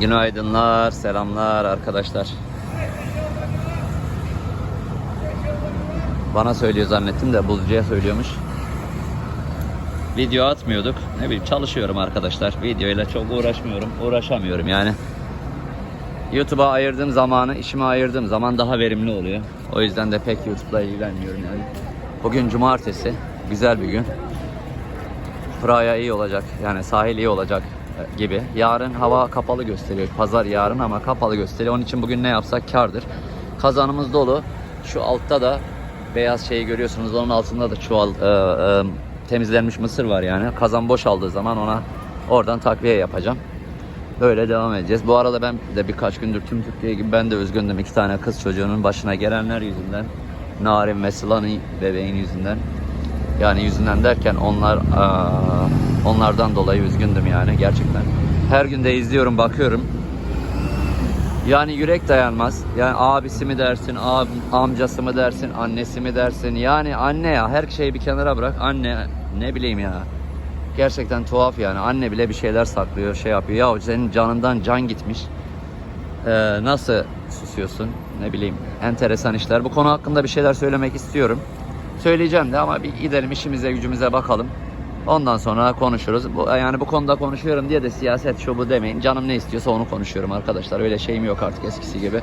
Günaydınlar, selamlar arkadaşlar. Bana söylüyor zannettim de buzcuya söylüyormuş. Video atmıyorduk. Ne bileyim çalışıyorum arkadaşlar. Videoyla çok uğraşmıyorum. Uğraşamıyorum yani. YouTube'a ayırdığım zamanı, işime ayırdığım zaman daha verimli oluyor. O yüzden de pek YouTube'la ilgilenmiyorum yani. Bugün cumartesi. Güzel bir gün. Praia iyi olacak. Yani sahil iyi olacak gibi. Yarın hava kapalı gösteriyor. Pazar yarın ama kapalı gösteriyor. Onun için bugün ne yapsak kardır. Kazanımız dolu. Şu altta da beyaz şeyi görüyorsunuz. Onun altında da çuval e, e, temizlenmiş mısır var yani. Kazan boşaldığı zaman ona oradan takviye yapacağım. Böyle devam edeceğiz. Bu arada ben de birkaç gündür tüm Türkiye gibi ben de üzgündüm. iki tane kız çocuğunun başına gelenler yüzünden. Narin ve Sıla'nın bebeğin yüzünden. Yani yüzünden derken onlar aa, onlardan dolayı üzgündüm yani gerçekten. Her gün de izliyorum bakıyorum. Yani yürek dayanmaz. Yani abisi mi dersin, ab, amcası mı dersin, annesi mi dersin? Yani anne ya her şeyi bir kenara bırak. Anne ne bileyim ya. Gerçekten tuhaf yani. Anne bile bir şeyler saklıyor, şey yapıyor. Ya senin canından can gitmiş. Ee, nasıl susuyorsun? Ne bileyim. Enteresan işler. Bu konu hakkında bir şeyler söylemek istiyorum. Söyleyeceğim de ama bir gidelim işimize gücümüze bakalım. Ondan sonra konuşuruz. Bu, yani bu konuda konuşuyorum diye de siyaset şu bu demeyin. Canım ne istiyorsa onu konuşuyorum arkadaşlar. Öyle şeyim yok artık eskisi gibi.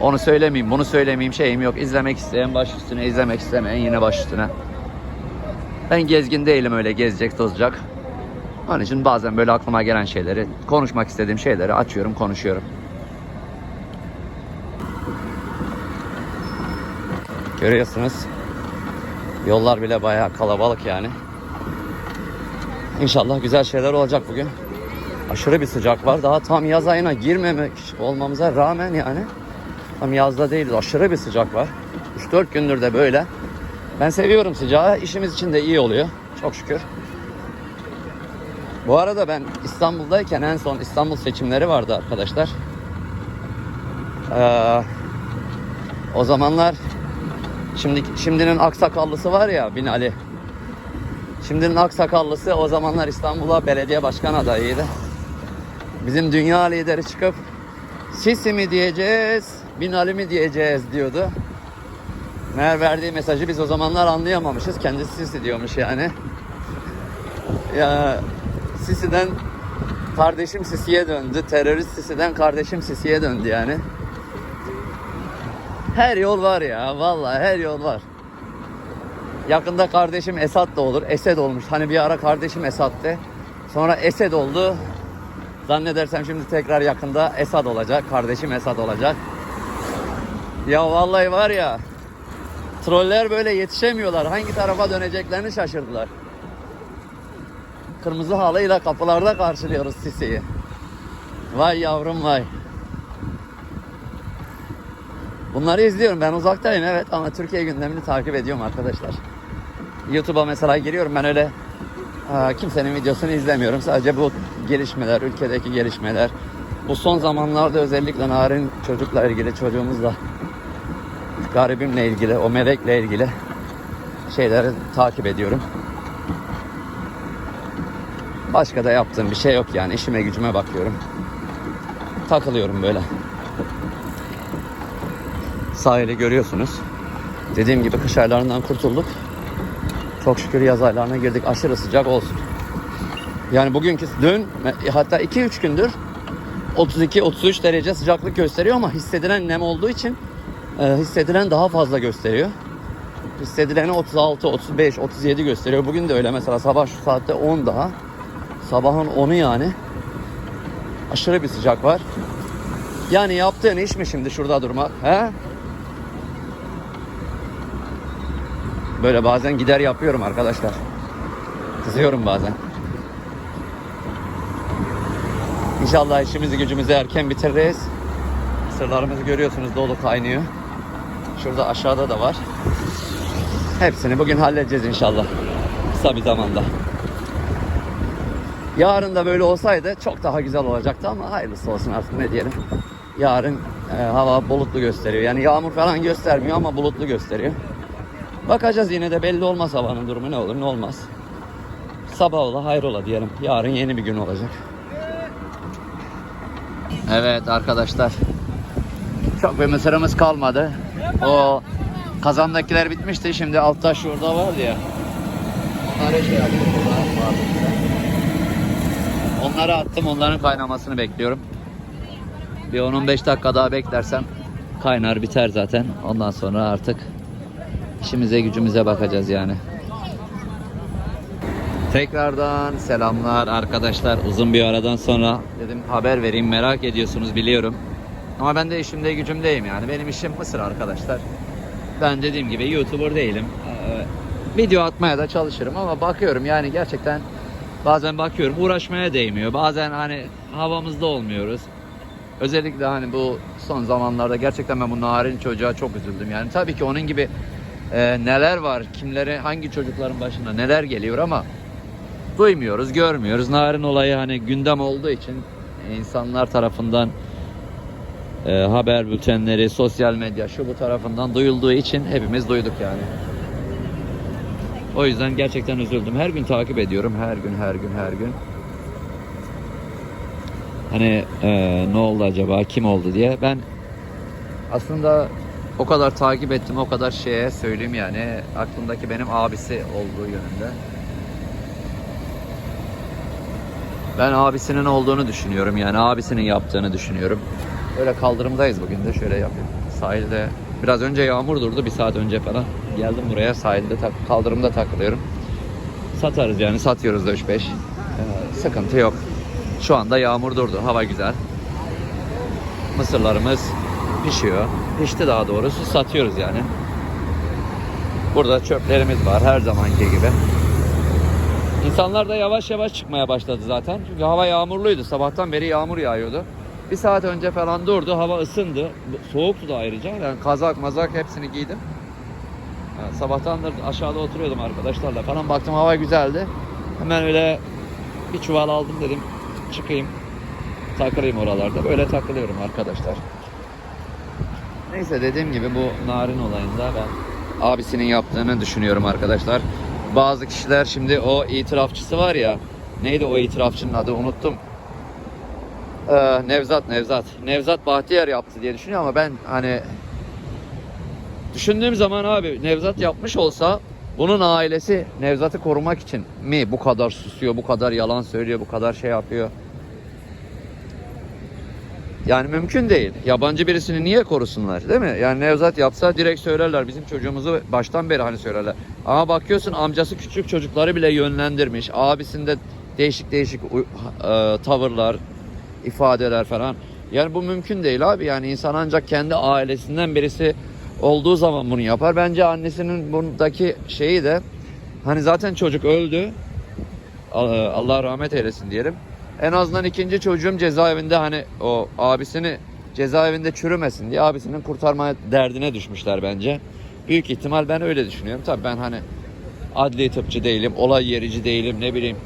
Onu söylemeyeyim, bunu söylemeyeyim şeyim yok. İzlemek isteyen baş üstüne, izlemek istemeyen yine baş üstüne. Ben gezgin değilim öyle gezecek tozacak. Onun için bazen böyle aklıma gelen şeyleri, konuşmak istediğim şeyleri açıyorum, konuşuyorum. Görüyorsunuz. Yollar bile bayağı kalabalık yani. İnşallah güzel şeyler olacak bugün. Aşırı bir sıcak var. Daha tam yaz ayına girmemek olmamıza rağmen yani tam yazda değiliz. Aşırı bir sıcak var. 3-4 gündür de böyle. Ben seviyorum sıcağı. İşimiz için de iyi oluyor. Çok şükür. Bu arada ben İstanbul'dayken en son İstanbul seçimleri vardı arkadaşlar. Ee, o zamanlar şimdi şimdinin aksakallısı var ya Bin Ali. Şimdinin aksakallısı o zamanlar İstanbul'a belediye başkan adayıydı. Bizim dünya lideri çıkıp Sisi mi diyeceğiz, Bin Ali mi diyeceğiz diyordu. Meğer verdiği mesajı biz o zamanlar anlayamamışız. Kendisi Sisi diyormuş yani. Ya Sisi'den kardeşim Sisi'ye döndü. Terörist Sisi'den kardeşim Sisi'ye döndü yani. Her yol var ya. Vallahi her yol var. Yakında kardeşim Esat da olur. Esed olmuş. Hani bir ara kardeşim Esat'tı. Sonra Esed oldu. Zannedersem şimdi tekrar yakında Esad olacak. Kardeşim Esad olacak. Ya vallahi var ya. Troller böyle yetişemiyorlar. Hangi tarafa döneceklerini şaşırdılar. Kırmızı halıyla kapılarda karşılıyoruz Sisi'yi. Vay yavrum vay. Bunları izliyorum. Ben uzaktayım evet ama Türkiye gündemini takip ediyorum arkadaşlar. YouTube'a mesela giriyorum ben öyle e, kimsenin videosunu izlemiyorum. Sadece bu gelişmeler, ülkedeki gelişmeler. Bu son zamanlarda özellikle narin çocukla ilgili çocuğumuzla garibimle ilgili, o melekle ilgili şeyleri takip ediyorum. Başka da yaptığım bir şey yok yani. İşime gücüme bakıyorum. Takılıyorum böyle. Sahili görüyorsunuz. Dediğim gibi kış aylarından kurtulduk. Çok şükür yaz aylarına girdik. Aşırı sıcak olsun. Yani bugünkü dün hatta 2-3 gündür 32-33 derece sıcaklık gösteriyor ama hissedilen nem olduğu için e, hissedilen daha fazla gösteriyor. Hissedileni 36, 35, 37 gösteriyor. Bugün de öyle mesela sabah şu saatte 10 daha. Sabahın 10'u yani. Aşırı bir sıcak var. Yani yaptığın iş mi şimdi şurada durmak? He? Böyle bazen gider yapıyorum arkadaşlar. Kızıyorum bazen. İnşallah işimizi gücümüzü erken bitiririz. Sırlarımızı görüyorsunuz dolu kaynıyor. Şurada aşağıda da var. Hepsini bugün halledeceğiz inşallah. Kısa bir zamanda. Yarın da böyle olsaydı çok daha güzel olacaktı ama hayırlısı olsun artık ne diyelim. Yarın e, hava bulutlu gösteriyor. Yani yağmur falan göstermiyor ama bulutlu gösteriyor. Bakacağız yine de belli olmaz havanın durumu ne olur ne olmaz. Sabah ola hayrola diyelim. Yarın yeni bir gün olacak. Evet arkadaşlar. Çok bir mısırımız kalmadı. O kazandakiler bitmişti. Şimdi altta şurada vardı ya. Şey. Onları attım. Onların kaynamasını bekliyorum. Bir 10-15 dakika daha beklersem kaynar biter zaten. Ondan sonra artık işimize gücümüze bakacağız yani. Tekrardan selamlar arkadaşlar. Uzun bir aradan sonra dedim haber vereyim merak ediyorsunuz biliyorum. Ama ben de işimde gücümdeyim yani. Benim işim Mısır arkadaşlar. Ben dediğim gibi YouTuber değilim. Ee, video atmaya da çalışırım ama bakıyorum yani gerçekten bazen bakıyorum uğraşmaya değmiyor. Bazen hani havamızda olmuyoruz. Özellikle hani bu son zamanlarda gerçekten ben bu narin çocuğa çok üzüldüm. Yani tabii ki onun gibi e, neler var, kimlere, hangi çocukların başına neler geliyor ama duymuyoruz, görmüyoruz. Narin olayı hani gündem olduğu için insanlar tarafından e, haber bültenleri, sosyal medya şu bu tarafından duyulduğu için hepimiz duyduk yani. O yüzden gerçekten üzüldüm. Her gün takip ediyorum. Her gün, her gün, her gün. Hani e, ne oldu acaba, kim oldu diye. Ben aslında o kadar takip ettim, o kadar şeye söyleyeyim yani. Aklımdaki benim abisi olduğu yönünde. Ben abisinin olduğunu düşünüyorum yani abisinin yaptığını düşünüyorum. Öyle kaldırımdayız bugün de şöyle yapayım. Sahilde biraz önce yağmur durdu bir saat önce falan. Geldim buraya sahilde tak, kaldırımda takılıyorum. Satarız yani satıyoruz da 3-5. Ee, sıkıntı yok. Şu anda yağmur durdu hava güzel. Mısırlarımız pişiyor. Pişti daha doğrusu satıyoruz yani. Burada çöplerimiz var her zamanki gibi. İnsanlar da yavaş yavaş çıkmaya başladı zaten. Çünkü hava yağmurluydu. Sabahtan beri yağmur yağıyordu. Bir saat önce falan durdu. Hava ısındı. Soğuktu da ayrıca. Yani kazak mazak hepsini giydim. Yani sabahtandır aşağıda oturuyordum arkadaşlarla falan. Baktım hava güzeldi. Hemen öyle bir çuval aldım dedim. Çıkayım. Takılayım oralarda. Böyle takılıyorum arkadaşlar. Neyse dediğim gibi bu narin olayında ben abisinin yaptığını düşünüyorum arkadaşlar. Bazı kişiler şimdi o itirafçısı var ya. Neydi o itirafçının adı unuttum. Ee, Nevzat Nevzat. Nevzat Bahtiyar yaptı diye düşünüyor ama ben hani düşündüğüm zaman abi Nevzat yapmış olsa bunun ailesi Nevzat'ı korumak için mi bu kadar susuyor, bu kadar yalan söylüyor, bu kadar şey yapıyor. Yani mümkün değil. Yabancı birisini niye korusunlar değil mi? Yani Nevzat yapsa direkt söylerler. Bizim çocuğumuzu baştan beri hani söylerler. Ama bakıyorsun amcası küçük çocukları bile yönlendirmiş. Abisinde değişik değişik e, tavırlar, ifadeler falan. Yani bu mümkün değil abi. Yani insan ancak kendi ailesinden birisi olduğu zaman bunu yapar. Bence annesinin bundaki şeyi de hani zaten çocuk öldü. Allah rahmet eylesin diyelim. En azından ikinci çocuğum cezaevinde hani o abisini cezaevinde çürümesin diye abisinin kurtarma derdine düşmüşler bence. Büyük ihtimal ben öyle düşünüyorum. Tabii ben hani adli tıpçı değilim, olay yerici değilim, ne bileyim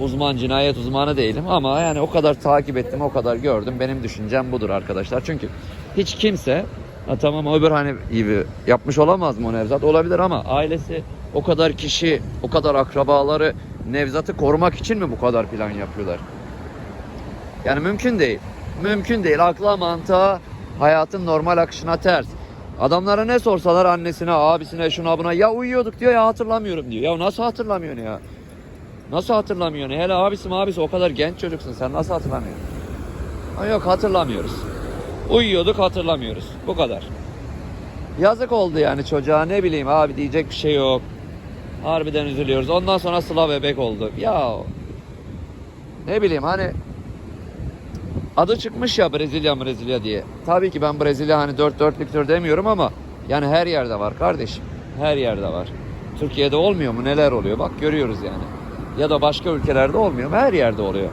uzman cinayet uzmanı değilim ama yani o kadar takip ettim, o kadar gördüm. Benim düşüncem budur arkadaşlar. Çünkü hiç kimse ha tamam öbür hani gibi yapmış olamaz mı Nevzat? Olabilir ama ailesi o kadar kişi, o kadar akrabaları Nevzat'ı korumak için mi bu kadar plan yapıyorlar? Yani mümkün değil. Mümkün değil. Akla mantığa hayatın normal akışına ters. Adamlara ne sorsalar annesine, abisine, şuna buna ya uyuyorduk diyor ya hatırlamıyorum diyor. Ya nasıl hatırlamıyorsun ya? Nasıl hatırlamıyorsun? Hele abisi abisi o kadar genç çocuksun sen nasıl hatırlamıyorsun? Ha yok hatırlamıyoruz. Uyuyorduk hatırlamıyoruz. Bu kadar. Yazık oldu yani çocuğa ne bileyim abi diyecek bir şey yok. Harbiden üzülüyoruz. Ondan sonra Sıla bebek oldu. Ya ne bileyim hani adı çıkmış ya Brezilya Brezilya diye. Tabii ki ben Brezilya hani dört dörtlüktür demiyorum ama yani her yerde var kardeşim. Her yerde var. Türkiye'de olmuyor mu? Neler oluyor? Bak görüyoruz yani. Ya da başka ülkelerde olmuyor mu? Her yerde oluyor.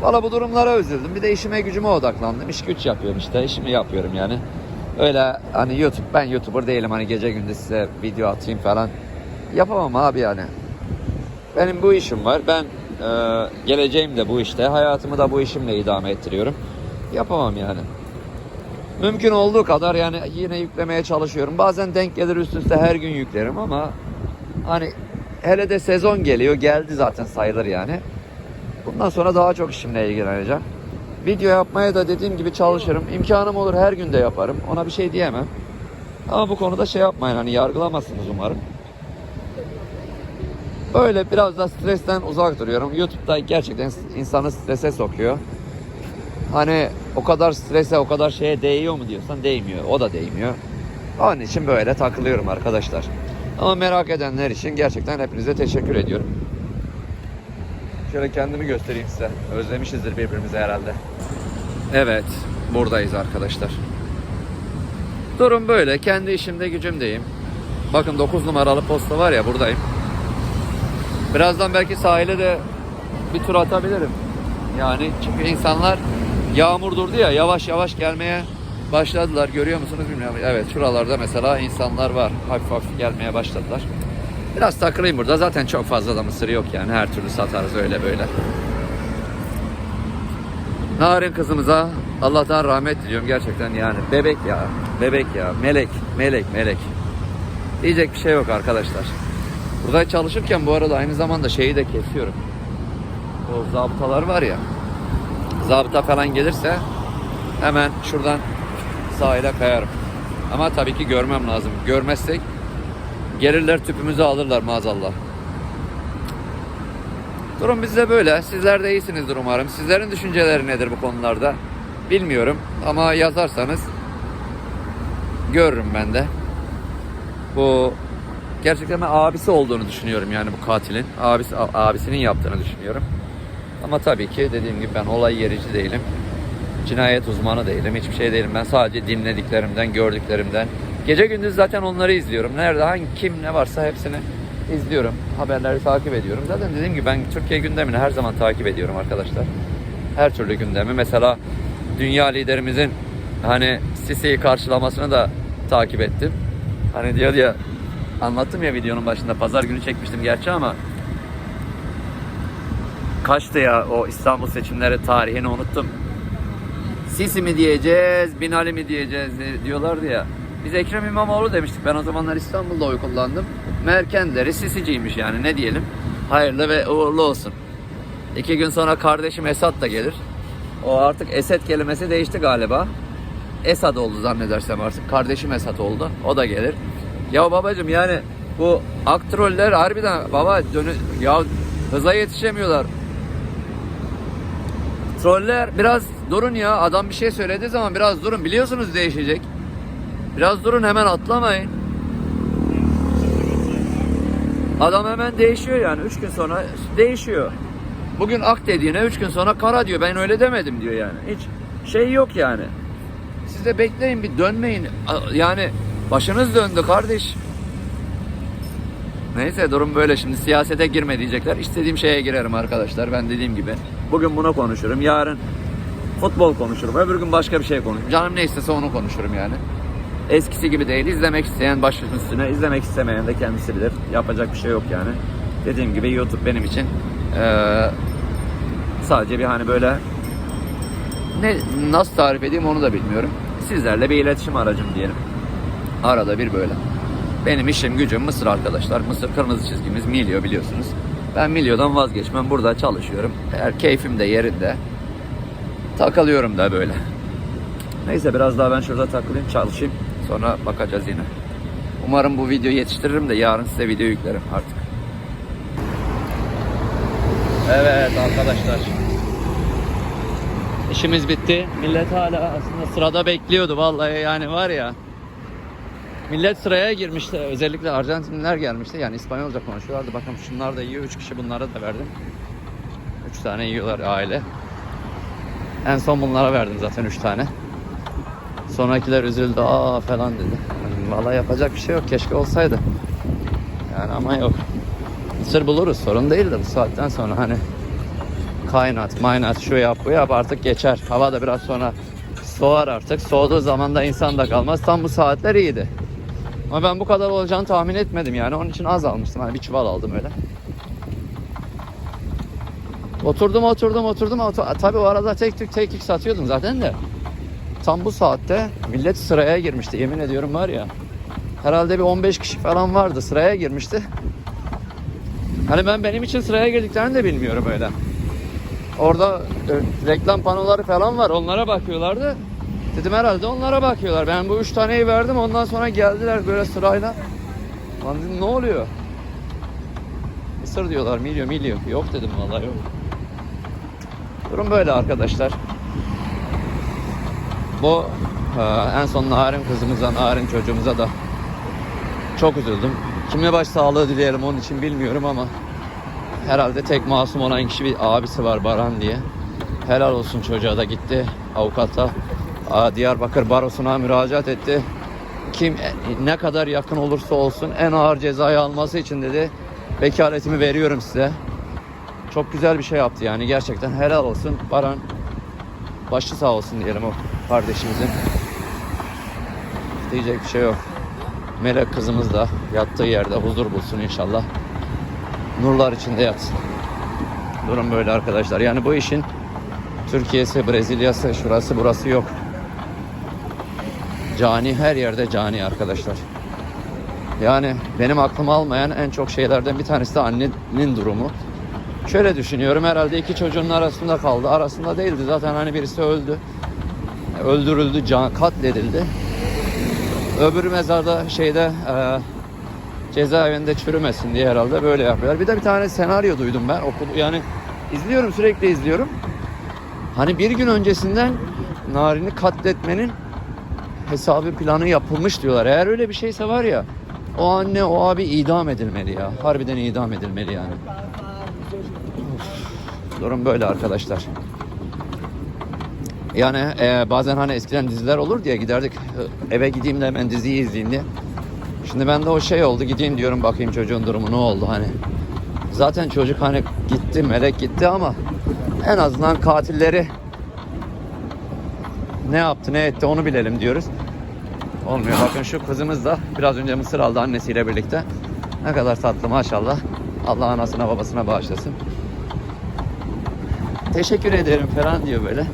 Valla bu durumlara üzüldüm. Bir de işime gücüme odaklandım. İş güç yapıyorum işte. İşimi yapıyorum yani. Öyle hani YouTube ben YouTuber değilim hani gece gündüz size video atayım falan. Yapamam abi yani. Benim bu işim var. Ben geleceğim de bu işte. Hayatımı da bu işimle idame ettiriyorum. Yapamam yani. Mümkün olduğu kadar yani yine yüklemeye çalışıyorum. Bazen denk gelir üst üste her gün yüklerim ama hani hele de sezon geliyor. Geldi zaten sayılır yani. Bundan sonra daha çok işimle ilgileneceğim. Video yapmaya da dediğim gibi çalışırım. İmkanım olur her gün de yaparım. Ona bir şey diyemem. Ama bu konuda şey yapmayın hani yargılamazsınız umarım. Böyle biraz da stresten uzak duruyorum. YouTube'da gerçekten insanı strese sokuyor. Hani o kadar strese, o kadar şeye değiyor mu diyorsan değmiyor. O da değmiyor. Onun için böyle takılıyorum arkadaşlar. Ama merak edenler için gerçekten hepinize teşekkür ediyorum. Şöyle kendimi göstereyim size. Özlemişizdir birbirimizi herhalde. Evet, buradayız arkadaşlar. Durum böyle. Kendi işimde gücümdeyim. Bakın 9 numaralı posta var ya buradayım. Birazdan belki sahile de bir tur atabilirim. Yani çünkü insanlar yağmur durdu ya yavaş yavaş gelmeye başladılar. Görüyor musunuz bilmiyorum. Evet şuralarda mesela insanlar var. Hafif hafif gelmeye başladılar. Biraz takılayım burada. Zaten çok fazla da mısır yok yani. Her türlü satarız öyle böyle. Narin kızımıza Allah'tan rahmet diliyorum gerçekten yani. Bebek ya. Bebek ya. Melek. Melek. Melek. Diyecek bir şey yok arkadaşlar. Burada çalışırken bu arada aynı zamanda şeyi de kesiyorum. O zabıtalar var ya. Zabıta falan gelirse hemen şuradan sahile kayarım. Ama tabii ki görmem lazım. Görmezsek gelirler tüpümüzü alırlar maazallah. Durum bizde böyle. Sizler de iyisinizdir umarım. Sizlerin düşünceleri nedir bu konularda? Bilmiyorum ama yazarsanız görürüm ben de. Bu gerçekten ben abisi olduğunu düşünüyorum yani bu katilin. Abisi abisinin yaptığını düşünüyorum. Ama tabii ki dediğim gibi ben olay yerici değilim. Cinayet uzmanı değilim. Hiçbir şey değilim. Ben sadece dinlediklerimden, gördüklerimden. Gece gündüz zaten onları izliyorum. Nerede hangi kim ne varsa hepsini izliyorum. Haberleri takip ediyorum. Zaten dediğim gibi ben Türkiye gündemini her zaman takip ediyorum arkadaşlar. Her türlü gündemi. Mesela dünya liderimizin hani Sisi'yi karşılamasını da takip ettim. Hani diyor ya anlattım ya videonun başında pazar günü çekmiştim gerçi ama kaçtı ya o İstanbul seçimleri tarihini unuttum. Sisi mi diyeceğiz, Binali mi diyeceğiz diyorlardı ya. Biz Ekrem İmamoğlu demiştik. Ben o zamanlar İstanbul'da oy kullandım. Merkenleri Sisiciymiş yani ne diyelim. Hayırlı ve uğurlu olsun. İki gün sonra kardeşim Esat da gelir. O artık Esed kelimesi değişti galiba. Esad oldu zannedersem artık. Kardeşim Esat oldu. O da gelir. Ya babacım yani bu aktroller harbiden baba dönü ya hıza yetişemiyorlar. Troller biraz durun ya. Adam bir şey söylediği zaman biraz durun. Biliyorsunuz değişecek. Biraz durun hemen atlamayın. Adam hemen değişiyor yani. Üç gün sonra değişiyor. Bugün ak dediğine üç gün sonra kara diyor. Ben öyle demedim diyor yani. Hiç şey yok yani. Siz de bekleyin bir dönmeyin. Yani başınız döndü kardeş. Neyse durum böyle şimdi siyasete girme diyecekler. İstediğim şeye girerim arkadaşlar. Ben dediğim gibi. Bugün bunu konuşurum. Yarın futbol konuşurum. Öbür gün başka bir şey konuşurum. Canım ne istese onu konuşurum yani. Eskisi gibi değil. İzlemek isteyen başının üstüne, izlemek istemeyen de kendisi bilir. Yapacak bir şey yok yani. Dediğim gibi YouTube benim için eee, sadece bir hani böyle ne nasıl tarif edeyim onu da bilmiyorum. Sizlerle bir iletişim aracım diyelim. Arada bir böyle. Benim işim gücüm Mısır arkadaşlar. Mısır kırmızı çizgimiz Milyo biliyorsunuz. Ben Milyo'dan vazgeçmem. Burada çalışıyorum. Eğer keyfim de yerinde. Takılıyorum da böyle. Neyse biraz daha ben şurada takılayım çalışayım. Sonra bakacağız yine. Umarım bu videoyu yetiştiririm de yarın size video yüklerim artık. Evet arkadaşlar. İşimiz bitti. Millet hala aslında sırada bekliyordu vallahi yani var ya. Millet sıraya girmişti. Özellikle Arjantinliler gelmişti. Yani İspanyolca konuşuyorlardı. Bakın şunlar da yiyor. Üç kişi bunlara da verdim. Üç tane yiyorlar aile. En son bunlara verdim zaten üç tane. Sonrakiler üzüldü. Aa falan dedi. Vallahi yapacak bir şey yok. Keşke olsaydı. Yani ama yok. Mısır buluruz. Sorun değil de bu saatten sonra hani kaynat, maynat, şu yap, bu yap artık geçer. Hava da biraz sonra soğar artık. Soğuduğu zaman da insan da kalmaz. Tam bu saatler iyiydi. Ama ben bu kadar olacağını tahmin etmedim yani. Onun için az almıştım. Hani bir çuval aldım öyle. Oturdum oturdum oturdum. Otur Tabii o arada tek tük tek tük satıyordum zaten de. Tam bu saatte millet sıraya girmişti. Yemin ediyorum var ya. Herhalde bir 15 kişi falan vardı. Sıraya girmişti. Hani ben benim için sıraya girdiklerini de bilmiyorum öyle. orada e, reklam panoları falan var. Onlara bakıyorlardı. Dedim herhalde onlara bakıyorlar. Ben bu üç taneyi verdim. Ondan sonra geldiler böyle sırayla. Lan dedim ne oluyor? Mısır diyorlar. Milyo milyo. Yok dedim vallahi yok. Durum böyle arkadaşlar. Bu e, en son Narin kızımıza, Narin çocuğumuza da çok üzüldüm. Kime baş sağlığı dileyelim onun için bilmiyorum ama herhalde tek masum olan kişi bir abisi var Baran diye. Helal olsun çocuğa da gitti avukata. Diyarbakır Barosu'na müracaat etti. Kim e, ne kadar yakın olursa olsun en ağır cezayı alması için dedi. Vekaletimi veriyorum size. Çok güzel bir şey yaptı yani gerçekten helal olsun. Baran başı sağ olsun diyelim o kardeşimizin. Diyecek bir şey yok. Melek kızımız da yattığı yerde huzur bulsun inşallah. Nurlar içinde yatsın. Durum böyle arkadaşlar. Yani bu işin Türkiye'si, Brezilya'sı, şurası burası yok. Cani her yerde cani arkadaşlar. Yani benim aklım almayan en çok şeylerden bir tanesi de annenin durumu. Şöyle düşünüyorum herhalde iki çocuğun arasında kaldı. Arasında değildi zaten hani birisi öldü. Öldürüldü, can katledildi. Öbürü mezarda şeyde e, cezaevinde çürümesin diye herhalde böyle yapıyorlar. Bir de bir tane senaryo duydum ben okul yani izliyorum sürekli izliyorum. Hani bir gün öncesinden Narin'i katletmenin hesabı planı yapılmış diyorlar. Eğer öyle bir şeyse var ya o anne o abi idam edilmeli ya. Harbiden idam edilmeli yani. Of, Durum böyle arkadaşlar. Yani e, bazen hani eskiden diziler olur diye giderdik e, eve gideyim de hemen diziyi izleyeyim diye. Şimdi bende o şey oldu gideyim diyorum bakayım çocuğun durumu ne oldu hani. Zaten çocuk hani gitti melek gitti ama en azından katilleri ne yaptı ne etti onu bilelim diyoruz. Olmuyor. Bakın şu kızımız da biraz önce mısır aldı annesiyle birlikte. Ne kadar tatlı maşallah. Allah anasına babasına bağışlasın. Teşekkür ederim falan diyor böyle.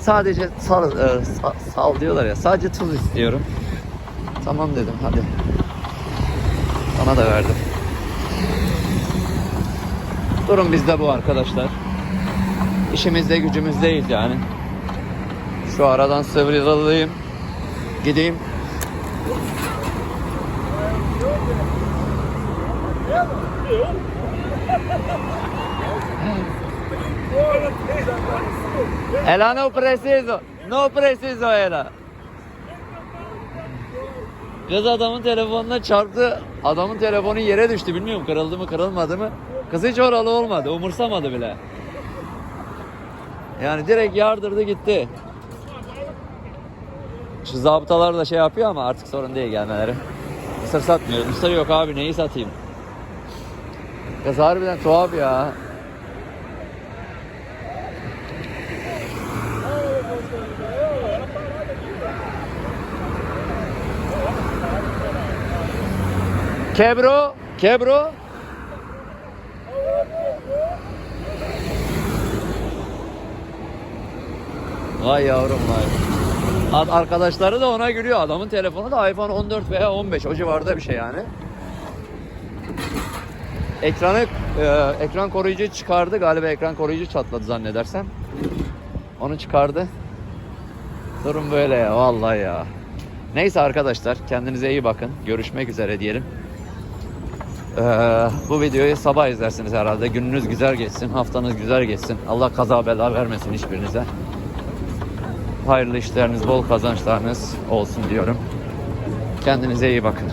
Sadece sal, e, sa- sal diyorlar ya. Sadece tuz istiyorum. Tamam dedim hadi. Sana da verdim. Durum bizde bu arkadaşlar. İşimizde gücümüz değil yani. Şu aradan sıyrılayım. Gideyim. Ela no preciso. No preciso era. Kız adamın telefonuna çarptı. Adamın telefonu yere düştü. Bilmiyorum kırıldı mı kırılmadı mı. Kız hiç oralı olmadı. Umursamadı bile. Yani direkt yardırdı gitti. Şu zabıtalar da şey yapıyor ama artık sorun değil gelmeleri. Mısır satmıyoruz. Mısır yok abi neyi satayım? Kız harbiden tuhaf ya. Kebro, Kebro. Vay yavrum vay. Ad- Arkadaşları da ona gülüyor. Adamın telefonu da iPhone 14 veya 15 o civarda bir şey yani. Ekranı e, ekran koruyucu çıkardı galiba ekran koruyucu çatladı zannedersem. Onu çıkardı. Durum böyle ya vallahi ya. Neyse arkadaşlar kendinize iyi bakın. Görüşmek üzere diyelim. Ee, bu videoyu sabah izlersiniz herhalde. Gününüz güzel geçsin, haftanız güzel geçsin. Allah kaza bela vermesin hiçbirinize. Hayırlı işleriniz, bol kazançlarınız olsun diyorum. Kendinize iyi bakın.